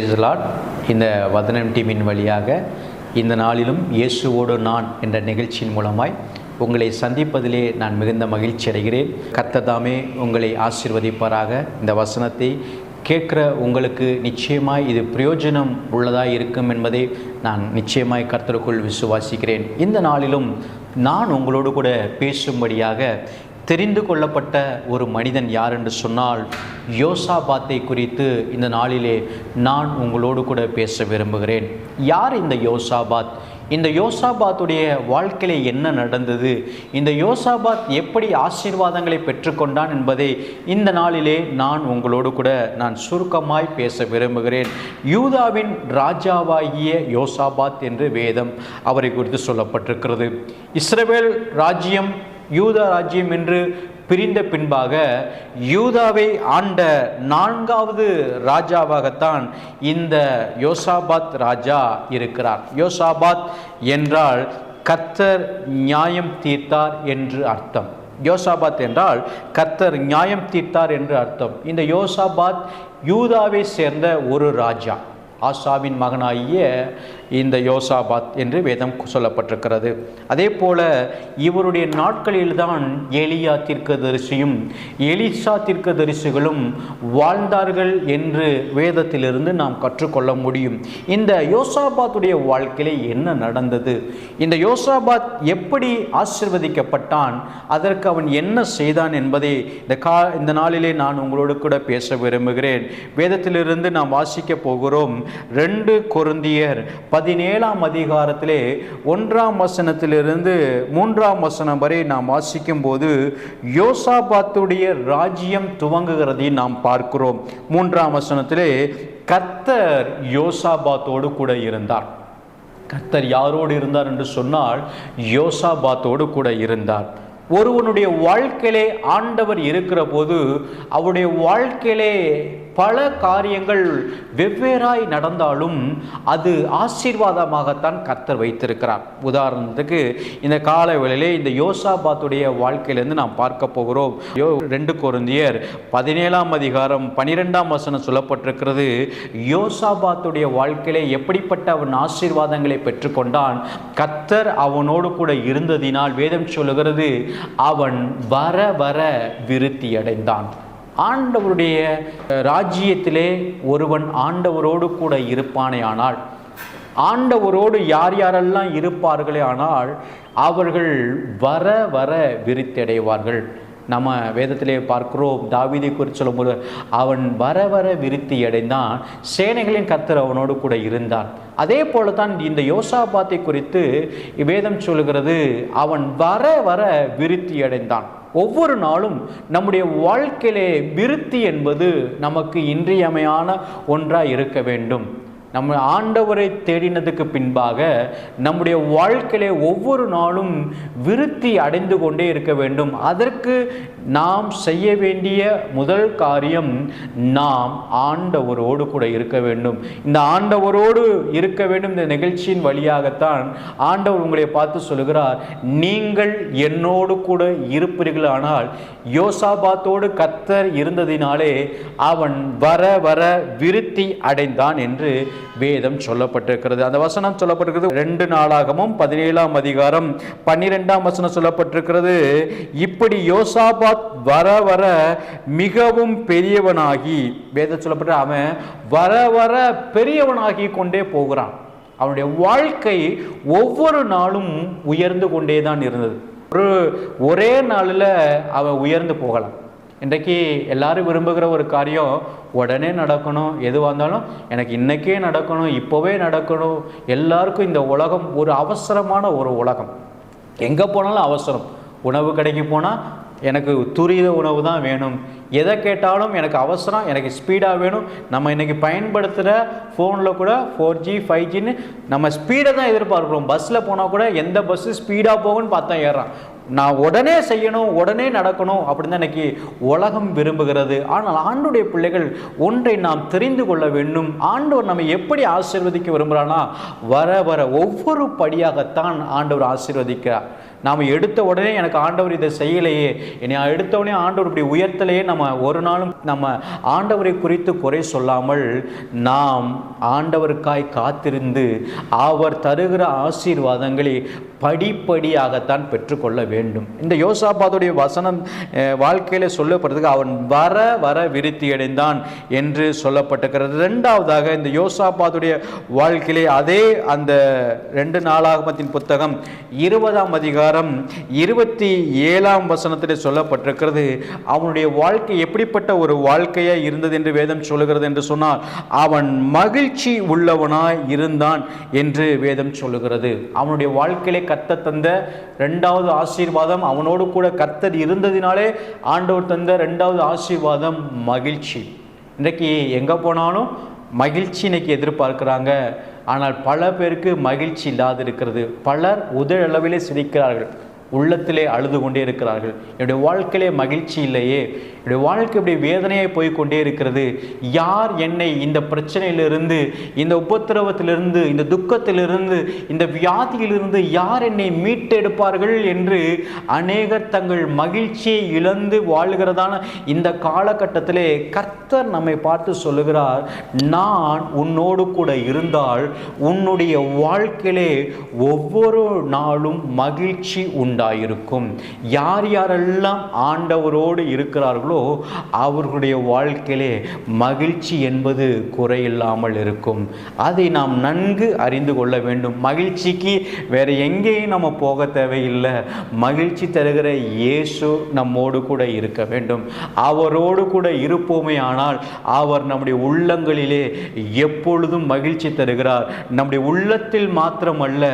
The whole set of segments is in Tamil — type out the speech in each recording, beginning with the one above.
பிரைஸ் லாட் இந்த வதனம் டீமின் வழியாக இந்த நாளிலும் இயேசுவோடு நான் என்ற நிகழ்ச்சியின் மூலமாய் உங்களை சந்திப்பதிலே நான் மிகுந்த மகிழ்ச்சி அடைகிறேன். கர்த்ததாமே உங்களை ஆசீர்வதிப்பாராக. இந்த வசனத்தை கேட்குற உங்களுக்கு நிச்சயமாய் இது பிரயோஜனம் உள்ளதாக இருக்கும் என்பதை நான் நிச்சயமாய் கர்த்தருக்குள் விசுவாசிக்கிறேன். இந்த நாளிலும் நான் உங்களோடு கூட பேசும்படியாக தெரிந்து கொள்ளப்பட்ட ஒரு மனிதன் யார் என்று சொன்னால் யோசாபாத்தை குறித்து இந்த நாளிலே நான் உங்களோடு கூட பேச விரும்புகிறேன். யார் இந்த யோசாபாத்? இந்த யோசாபாத்துடைய வாழ்க்கையில் என்ன நடந்தது? இந்த யோசாபாத் எப்படி ஆசீர்வாதங்களை பெற்றுக்கொண்டான் என்பதை இந்த நாளிலே நான் உங்களோடு கூட நான் சுருக்கமாய் பேச விரும்புகிறேன். யூதாவின் ராஜாவாகிய யோசாபாத் என்று வேதம் அவரை குறித்து சொல்லப்பட்டிருக்கிறது. இஸ்ரேல் ராஜ்யம் யூதா ராஜ்யம் என்று பிரிந்த பின்பாக யூதாவை ஆண்ட நான்காவது ராஜாவாகத்தான் இந்த யோசாபாத் ராஜா இருக்கிறார். யோசாபாத் என்றால் கத்தர் நியாயம் தீர்த்தார் என்று அர்த்தம். யோசாபாத் என்றால் கர்த்தர் நியாயம் தீர்த்தார் என்று அர்த்தம். இந்த யோசாபாத் யூதாவை சேர்ந்த ஒரு ராஜா. ஆசாவின் மகனாகிய இந்த யோசாபாத் என்று வேதம் சொல்லப்பட்டிருக்கிறது. அதே போல இவருடைய நாட்களில்தான் எலியா தீர்க்கதரிசியும் எலிசா தீர்க்கதரிசிகளும் வாழ்ந்தார்கள் என்று வேதத்திலிருந்து நாம் கற்றுக்கொள்ள முடியும். இந்த யோசாபாத்துடைய வாழ்க்கையில என்ன நடந்தது? இந்த யோசாபாத் எப்படி ஆசிர்வதிக்கப்பட்டான்? அதற்கு அவன் என்ன செய்தான் என்பதை இந்த கா இந்த நாளிலே நான் உங்களோடு கூட பேச விரும்புகிறேன். வேதத்திலிருந்து நாம் வாசிக்க போகிறோம். ரெண்டு கொருந்தியர் பதினேழாம் அதிகாரத்திலே ஒன்றாம் வசனத்திலிருந்து மூன்றாம் வசனம் வரை நாம் வாசிக்கும் போது யோசாபாத்துடைய ராஜ்யம் துவங்குகிறதை நாம் பார்க்கிறோம். மூன்றாம் வசனத்திலே கர்த்தர் யோசாபாத்தோடு கூட இருந்தார். கர்த்தர் யாரோடு இருந்தார் என்று சொன்னால் யோசாபாத்தோடு கூட இருந்தார். ஒருவனுடைய வாழ்க்கையிலே ஆண்டவர் இருக்கிற போது அவருடைய வாழ்க்கையிலே பல காரியங்கள் வெவ்வேறாய் நடந்தாலும் அது ஆசீர்வாதமாகத்தான் கர்த்தர் வைத்திருக்கிறார். உதாரணத்துக்கு இந்த காலவேளையிலே இந்த யோசாபாத்துடைய வாழ்க்கையிலேருந்து நாம் பார்க்க போகிறோம். யோ ரெண்டு குருந்தியர் பதினேழாம் அதிகாரம் பனிரெண்டாம் வசனம் சொல்லப்பட்டிருக்கிறது யோசாபாத்துடைய வாழ்க்கையிலே எப்படிப்பட்ட அவன் ஆசீர்வாதங்களை பெற்றுக்கொண்டான்? கர்த்தர் அவனோடு கூட இருந்ததினால் வேதம் சொல்லுகிறது அவன் வர வர விருத்தி அடைந்தான் ஆண்டவருடைய ராஜ்யத்திலே ஒருவன் ஆண்டவரோடு கூட இருப்பானே ஆனால் ஆண்டவரோடு யார் யாரெல்லாம் இருப்பார்களே ஆனால் அவர்கள் வர வர விரித்தடைவார்கள் நம்ம வேதத்திலே பார்க்கிறோம் தாவிதை குறித்து சொல்லும்போது அவன் வர வர விருத்தி அடைந்தான் சேனைகளின் கத்தர் அவனோடு கூட இருந்தான். அதே போல தான் இந்த யோசாபாத்தை குறித்து வேதம் சொல்லுகிறது அவன் வர வர விருத்தி அடைந்தான் ஒவ்வொரு நாளும் நம்முடைய வாழ்க்கையிலே விருத்தி என்பது நமக்கு இன்றியமையான ஒன்றாக இருக்க வேண்டும். நம்ம ஆண்டவரை தேடினதுக்கு பின்பாக நம்முடைய வாழ்க்கையிலே ஒவ்வொரு நாளும் விருத்தி அடைந்து கொண்டே இருக்க வேண்டும். அதற்கு நாம் செய்ய வேண்டிய முதல் காரியம் நாம் ஆண்டவரோடு கூட இருக்க வேண்டும். இந்த ஆண்டவரோடு இருக்க வேண்டும் இந்த நிகழ்ச்சியின் வழியாகத்தான் ஆண்டவர் உங்களை பார்த்து சொல்லுகிறார் நீங்கள் என்னோடு கூட இருப்பீர்கள் ஆனால் யோசாபாத்தோடு கத்தர் இருந்ததினாலே அவன் வர வர விருத்தி அடைந்தான் என்று வேதம் சொல்லப்பட்டிருக்கிறது. அந்த வசனம் சொல்லப்பட்டிருக்கிறது ரெண்டு நாளாகவும் பதினேழாம் அதிகாரம் பன்னிரெண்டாம் வசனம் சொல்லப்பட்டிருக்கிறது இப்படி யோசாபாத் வர வர மிகவும் பெரியவனாகி வேத சொல்லப்பட்ட அவன் வர வர பெரியவனாகி கொண்டே போகிறான். அவனுடைய வாழ்க்கை ஒவ்வொரு நாளும் உயர்ந்து கொண்டே தான் இருந்தது. ஒரு ஒரே நாளில் அவன் உயர்ந்து போகலாம். இன்றைக்கு எல்லாரும் விரும்புகிற ஒரு காரியம் உடனே நடக்கணும். எதுவாக இருந்தாலும் எனக்கு இன்றைக்கே நடக்கணும் இப்போவே நடக்கணும். எல்லாருக்கும் இந்த உலகம் ஒரு அவசரமான ஒரு உலகம். எங்கே போனாலும் அவசரம். உணவு கடைக்கு போனால் எனக்கு துரித உணவு தான் வேணும். எதை கேட்டாலும் எனக்கு அவசரம் எனக்கு ஸ்பீடாக வேணும். நம்ம இன்றைக்கி பயன்படுத்துகிற ஃபோனில் கூட ஃபோர் ஜி ஃபைவ் ஜின்னு நம்ம ஸ்பீடை தான் எதிர்பார்க்குறோம். பஸ்ஸில் போனால் கூட எந்த பஸ்ஸு ஸ்பீடாக போகும்னு பார்த்தா ஏறான் நான் உடனே செய்யணும் உடனே நடக்கணும் அப்படின்னு தான் இன்றைக்கி உலகம் விரும்புகிறது. ஆனால் ஆண்டுடைய பிள்ளைகள் ஒன்றை நாம் தெரிந்து கொள்ள வேண்டும். ஆண்டவர் நம்ம எப்படி ஆசீர்வதிக்க விரும்புகிறான்னா வர வர ஒவ்வொரு படியாகத்தான் ஆண்டவர் ஆசீர்வதிக்கிறார். நாம் எடுத்த உடனே எனக்கு ஆண்டவர் இதை செய்யலையே. என்னை எடுத்த உடனே ஆண்டவர் இப்படி உயர்த்தலையே. நம்ம ஒரு நாளும் நம்ம ஆண்டவரை குறித்து குறை சொல்லாமல் நாம் ஆண்டவருக்காய் காத்திருந்து அவர் தருகிற ஆசீர்வாதங்களை படிப்படியாகத்தான் பெற்றுக்கொள்ள வேண்டும். இந்த யோசாபாதுடைய வசனம் வாழ்க்கையில் சொல்லப்படுறதுக்கு அவன் வர வர விருத்தி அடைந்தான் என்று சொல்லப்பட்டிருக்கிறது. ரெண்டாவதாக இந்த யோசாபாதுடைய வாழ்க்கையிலே அதே அந்த ரெண்டு நாளாகமத்தின் புத்தகம் இருபதாம் அதிகாரம் இருபத்தி ஏழாம் வசனத்திலே சொல்லப்பட்டிருக்கிறது. அவனுடைய வாழ்க்கை எப்படிப்பட்ட ஒரு வாழ்க்கையாக இருந்தது என்று வேதம் சொல்லுகிறது என்று சொன்னால் அவன் மகிழ்ச்சி உள்ளவனாய் இருந்தான் என்று வேதம் சொல்லுகிறது. அவனுடைய வாழ்க்கையிலே கத்த தந்த ரெண்டாவது ஆசீர்வாதம் அவனோடு கூட கர்த்தர் இருந்ததினாலே ஆண்டவர் தந்த ரெண்டாவது ஆசீர்வாதம் மகிழ்ச்சி. இன்றைக்கு எங்கே போனாலும் மகிழ்ச்சி இன்னைக்கு எதிர்பார்க்குறாங்க. ஆனால் பல பேருக்கு மகிழ்ச்சி இல்லாது இருக்கிறது பலர் உதழளவிலே சிரிக்கிறார்கள். உள்ளத்திலே அழுது கொண்டே இருக்கிறார்கள். என்னுடைய வாழ்க்கையிலே மகிழ்ச்சி இல்லையே. என்னுடைய வாழ்க்கை இப்படி வேதனையாக போய் கொண்டே இருக்கிறது. யார் என்னை இந்த பிரச்சனையிலிருந்து இந்த உபத்திரவத்திலிருந்து இந்த துக்கத்திலிருந்து இந்த வியாதியிலிருந்து யார் என்னை மீட்டெடுப்பார்கள் என்று அநேகர் தங்கள் மகிழ்ச்சியை இழந்து வாழ்கிறதான இந்த காலகட்டத்திலே கர்த்தர் நம்மை பார்த்து சொல்லுகிறார் நான் உன்னோடு கூட இருந்தால் உன்னுடைய வாழ்க்கையிலே ஒவ்வொரு நாளும் மகிழ்ச்சி உண்டாயிருக்கும். யார் யாரெல்லாம் ஆண்டவரோடு இருக்கிறார்களோ அவர்களுடைய வாழ்க்கையிலே மகிழ்ச்சி என்பது குறையில்லாமல் இருக்கும். அதை நாம் நன்கு அறிந்து கொள்ள வேண்டும். மகிழ்ச்சிக்கு வேற எங்கேயும் நம்ம போக தேவையில்லை. மகிழ்ச்சி தருகிற இயேசு நம்மோடு கூட இருக்க வேண்டும். அவரோடு கூட இருப்போமே ஆனால் அவர் நம்முடைய உள்ளங்களிலே எப்பொழுதும் மகிழ்ச்சி தருகிறார். நம்முடைய உள்ளத்தில் மாத்திரமல்ல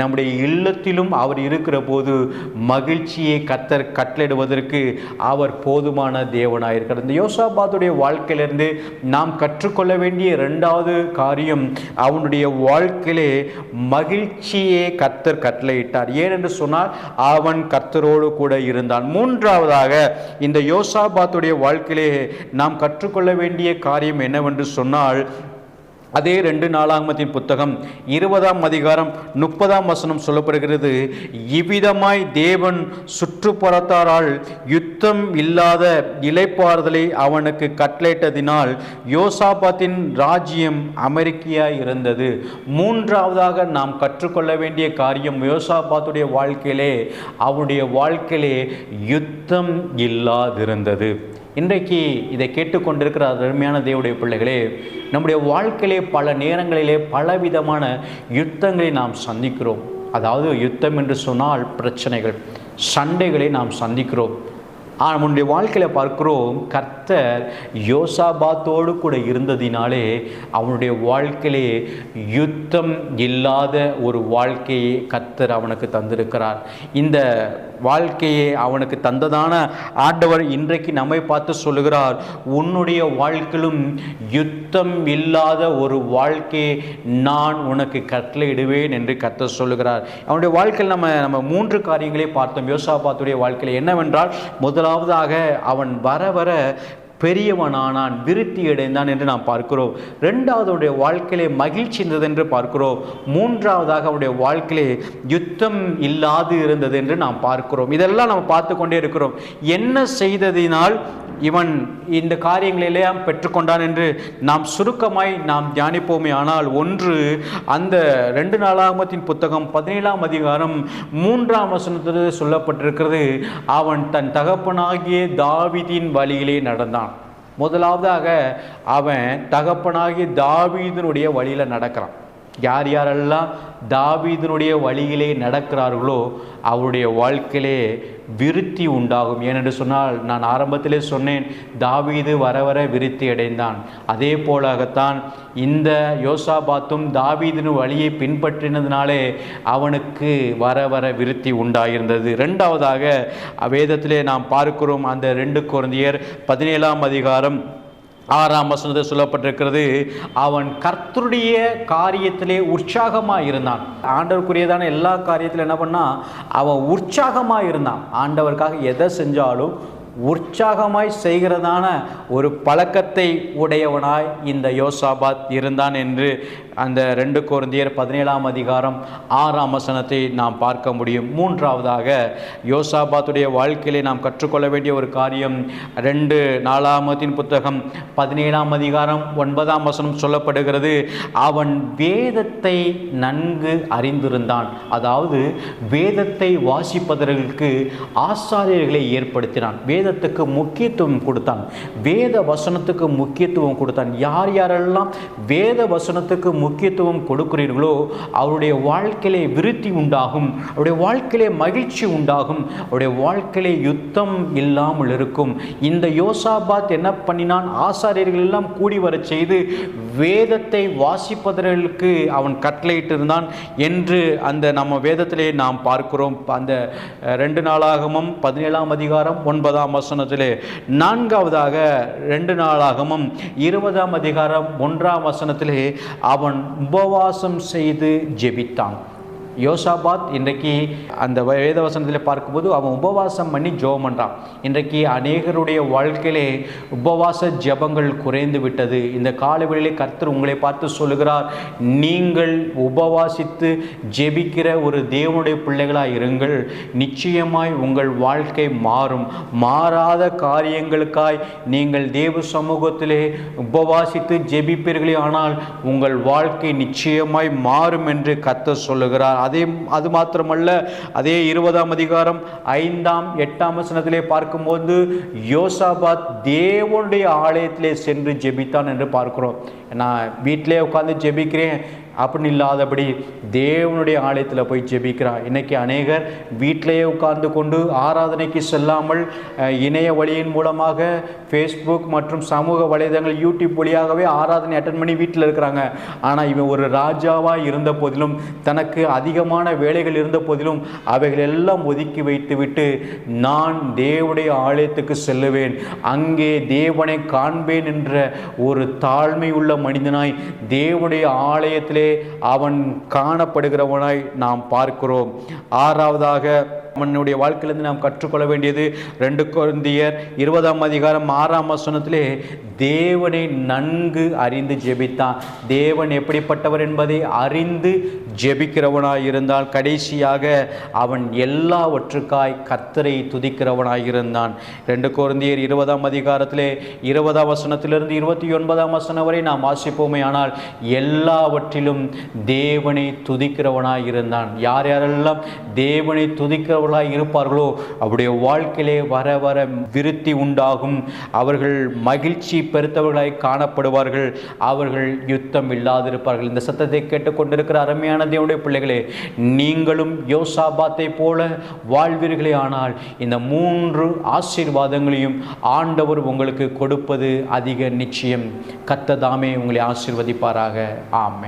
நம்முடைய இல்லத்திலும் அவர் இருக்கிற போது மகிழ்ச்சியை கத்தர் கட்டளிடுவதற்கு அவர் போதுமான தேவனாயிருக்கிறார் இந்த யோசாபாத்துடைய வாழ்க்கையிலிருந்து நாம் கற்றுக்கொள்ள வேண்டிய இரண்டாவது காரியம் அவனுடைய வாழ்க்கையிலே மகிழ்ச்சியே கத்தர் கட்டளையிட்டார். ஏனென்று சொன்னால் அவன் கத்தரோடு கூட இருந்தான். மூன்றாவதாக இந்த யோசாபாத்துடைய வாழ்க்கையிலே நாம் கற்றுக்கொள்ள வேண்டிய காரியம் என்னவென்று சொன்னால் அதே ரெண்டு நாளாகமத்தின் புத்தகம் இருபதாம் அதிகாரம் முப்பதாம் வசனம் சொல்லப்படுகிறது இவ்விதமாய் தேவன் சுற்றுப்புறத்தாரால் யுத்தம் இல்லாத இலைப்பாறுதலை அவனுக்கு கட்டளையிட்டதினால் யோசாபாத்தின் ராஜ்யம் அமெரிக்கையாய் இருந்தது மூன்றாவதாக நாம் கற்றுக்கொள்ள வேண்டிய காரியம் யோசாபாத்துடைய வாழ்க்கையிலே அவனுடைய வாழ்க்கையிலே யுத்தம் இல்லாதிருந்தது. இன்றைக்கு இதை கேட்டுக்கொண்டிருக்கிற அருமையான தேவடைய பிள்ளைகளே நம்முடைய வாழ்க்கையிலே பல நேரங்களிலே பலவிதமான யுத்தங்களை நாம் சந்திக்கிறோம். அதாவது யுத்தம் என்று சொன்னால் பிரச்சனைகள் சண்டைகளை நாம் சந்திக்கிறோம். ஆனால் நம்முடைய வாழ்க்கையில் பார்க்கிறோம் கர்த்தர் யோசாபாத்தோடு கூட இருந்ததினாலே அவனுடைய வாழ்க்கையிலே யுத்தம் இல்லாத ஒரு வாழ்க்கையை கர்த்தர் அவனுக்கு தந்திருக்கிறார். இந்த வாழ்க்கையை அவனுக்கு தந்ததான ஆண்டவர் இன்றைக்கு நம்மை பார்த்து சொல்லுகிறார். உன்னுடைய வாழ்க்கையிலும் யுத்தம் இல்லாத ஒரு வாழ்க்கையை நான் உனக்கு கட்டளையிடுவேன் என்று கத்த சொல்லுகிறார். அவனுடைய வாழ்க்கையில் நம்ம நம்ம மூன்று காரியங்களை பார்த்தோம். யோசாபாத்துடைய வாழ்க்கையில் என்னவென்றால் முதலாவதாக அவன் வர வர பெரியவனானான் விருத்தி அடைந்தான் என்று நாம் பார்க்கிறோம். ரெண்டாவது அவனுடைய வாழ்க்கையிலே மகிழ்ச்சி இருந்தது என்று பார்க்கிறோம். மூன்றாவதாக அவனுடைய வாழ்க்கையிலே யுத்தம் இல்லாது இருந்தது என்று நாம் பார்க்கிறோம். இதெல்லாம் நம்ம பார்த்து கொண்டே இருக்கிறோம். என்ன செய்ததினால் இவன் இந்த காரியங்களெல்லாம் பெற்றுக்கொண்டான் என்று நாம் சுருக்கமாய் நாம் தியானிப்போமே. ஆனால் ஒன்று அந்த ரெண்டு நாளாகமத்தின் புத்தகம் பதினேழாம் அதிகாரம் மூன்றாம் வசனத்தில் சொல்லப்பட்டிருக்கிறது அவன் தன் தகப்பனாகிய தாவிதின் வழியிலே நடந்தான். முதலாவதாக அவன் தகப்பனாகிய தாவீதினுடைய வழியில் நடக்கிறான். யார் யாரெல்லாம் தாவீதனுடைய வழியிலே நடக்கிறார்களோ அவருடைய வாழ்க்கையிலே விருத்தி உண்டாகும். ஏனென்று சொன்னால் நான் ஆரம்பத்திலே சொன்னேன் தாவீது வர வர விருத்தி அடைந்தான். அதே போலாகத்தான் இந்த யோசாபாத்தும் தாவீதின் வழியை பின்பற்றினதுனாலே அவனுக்கு வர வர விருத்தி உண்டாயிருந்தது. ரெண்டாவதாக வேதத்திலே நாம் பார்க்கிறோம் அந்த ரெண்டு குழந்தையர் பதினேழாம் அதிகாரம் ஆறாம் வசனத்தில் சொல்லப்பட்டிருக்கிறது அவன் கர்த்தருடைய காரியத்திலே உற்சாகமாக இருந்தான் ஆண்டவருக்குரியதான எல்லா காரியத்திலும் என்ன பண்ணால் அவன் உற்சாகமாக இருந்தான் ஆண்டவருக்காக எதை செஞ்சாலும் உற்சாகமாய் செய்கிறதான ஒரு பழக்கத்தை உடையவனாய் இந்த யோசாபாத் இருந்தான் என்று அந்த ரெண்டு குருந்தியர் பதினேழாம் அதிகாரம் ஆறாம் வசனத்தை நாம் பார்க்க முடியும். மூன்றாவதாக யோசாபாத்துடைய வாழ்க்கையிலே நாம் கற்றுக்கொள்ள வேண்டிய ஒரு காரியம் ரெண்டு நாலாமத்தின் புத்தகம் பதினேழாம் அதிகாரம் ஒன்பதாம் வசனம் சொல்லப்படுகிறது அவன் வேதத்தை நன்கு அறிந்திருந்தான். அதாவது வேதத்தை வாசிப்பதற்கு ஆசாரியர்களை ஏற்படுத்தினான். வேத வேதத்துக்கு முக்கியத்துவம் கொடுத்தான். வேத வசனத்துக்கு முக்கியத்துவம் கொடுத்தான். யார் யாரெல்லாம் வேத வசனத்துக்கு முக்கியத்துவம் கொடுக்கிறீர்களோ அவருடைய வாழ்க்கையிலே விருத்தி உண்டாகும் அவருடைய வாழ்க்கையிலே மகிழ்ச்சி உண்டாகும் அவருடைய வாழ்க்கையிலே யுத்தம் இல்லாமல் இருக்கும். இந்த யோசாபாத் என்ன பண்ணினான்? ஆசாரியர்கள் எல்லாம் கூடி வரச் செய்து வேதத்தை வாசிப்பதற்கு அவன் கட்டளையிட்டிருந்தான் என்று அந்த நம்ம வேதத்திலே நாம் பார்க்கிறோம். அந்த ரெண்டு நாளாகமும் பதினேழாம் அதிகாரம் ஒன்பதாம் வசனத்திலே நான்காவதாக ரெண்டு நாளாகவும் இருபதாம் அதிகாரம் ஒன்றாம் வசனத்திலே அவன் உபவாசம் செய்து ஜெபித்தான். யோசாபாத் இன்றைக்கு அந்த வேத வசனத்தில் பார்க்கும்போது அவன் உபவாசம் பண்ணி ஜெபம் பண்ணுறான் இன்றைக்கு அநேகருடைய வாழ்க்கையிலே உபவாச ஜெபங்கள் குறைந்து விட்டது. இந்த காலவெளியிலே கர்த்தர் உங்களை பார்த்து சொல்லுகிறார் நீங்கள் உபவாசித்து ஜெபிக்கிற ஒரு தேவனுடைய பிள்ளைகளாக இருங்கள். நிச்சயமாய் உங்கள் வாழ்க்கை மாறும். மாறாத காரியங்களுக்காய் நீங்கள் தேவ சமூகத்திலே உபவாசித்து ஜெபிப்பீர்களே ஆனால் உங்கள் வாழ்க்கை நிச்சயமாய் மாறும் என்று கத்த சொல்லுகிறார். அதே அது மாத்திரமல்ல அதே இருபதாம் அதிகாரம் ஐந்தாம் எட்டாம் வசனத்திலே பார்க்கும்போது யோசாபாத் தேவனுடைய ஆலயத்திலே சென்று ஜெபித்தான் என்று பார்க்கிறோம். நான் வீட்டிலே உட்காந்து ஜெபிக்கிறேன். அப்படின்னு இல்லாதபடி தேவனுடைய ஆலயத்தில் போய் ஜெபிக்கிறான் இன்றைக்கி அநேகர் வீட்டிலேயே உட்கார்ந்து கொண்டு ஆராதனைக்கு செல்லாமல் இணைய வழியின் மூலமாக ஃபேஸ்புக் மற்றும் சமூக வலைதளங்கள் யூடியூப் வழியாகவே ஆராதனை அட்டன் பண்ணி வீட்டில் இருக்கிறாங்க. ஆனால் இவன் ஒரு ராஜாவாக இருந்த போதிலும் தனக்கு அதிகமான வேலைகள் இருந்த போதிலும் அவைகள் எல்லாம் ஒதுக்கி வைத்துவிட்டு நான் தேவனுடைய ஆலயத்துக்கு செல்லுவேன். அங்கே தேவனை காண்பேன் என்ற ஒரு தாழ்மை உள்ள மனிதனாய் தேவனுடைய ஆலயத்திலே அவன் காணப்படுகிறவனாய் நாம் பார்க்கிறோம். ஆறாவதாக அவனுடைய வாழ்க்கையிலிருந்து நாம் கற்றுக்கொள்ள வேண்டியது ரெண்டு குழந்தையர் இருபதாம் அதிகாரம் ஆறாம் வசனத்திலே தேவனை நன்கு அறிந்து ஜெபித்தான். தேவன் எப்படிப்பட்டவர் என்பதை அறிந்து ஜெபிக்கிறவனாய் இருந்தால் கடைசியாக அவன் எல்லாவற்றுக்காய் கர்த்தரை துதிக்கிறவனாய் இருந்தான் ரெண்டு குழந்தையர் இருபதாம் அதிகாரத்திலே இருபதாம் வசனத்திலிருந்து இருபத்தி ஒன்பதாம் வசனம் வரை நாம் வாசிப்போமே ஆனால் எல்லாவற்றிலும் தேவனை துதிக்கிறவனாய் இருந்தான் யார் யாரெல்லாம் தேவனை துதிக்கிறவர்களாய் இருப்பார்களோ? அவருடைய வாழ்க்கையிலே வர வர விருத்தி உண்டாகும். அவர்கள் மகிழ்ச்சி பெருத்தவர்களாய் காணப்படுவார்கள். அவர்கள் யுத்தம் இல்லாதிருப்பார்கள். இந்த சத்தத்தை கேட்டுக்கொண்டிருக்கிற அருமையான தேவனுடைய பிள்ளைகளே நீங்களும் யோசாபாத்தை போல வாழ்வீர்களே ஆனால் இந்த மூன்று ஆசீர்வாதங்களையும் ஆண்டவர் உங்களுக்கு கொடுப்பது அதிக நிச்சயம். கத்ததாமே உங்களை ஆசீர்வதிப்பாராக. ஆமை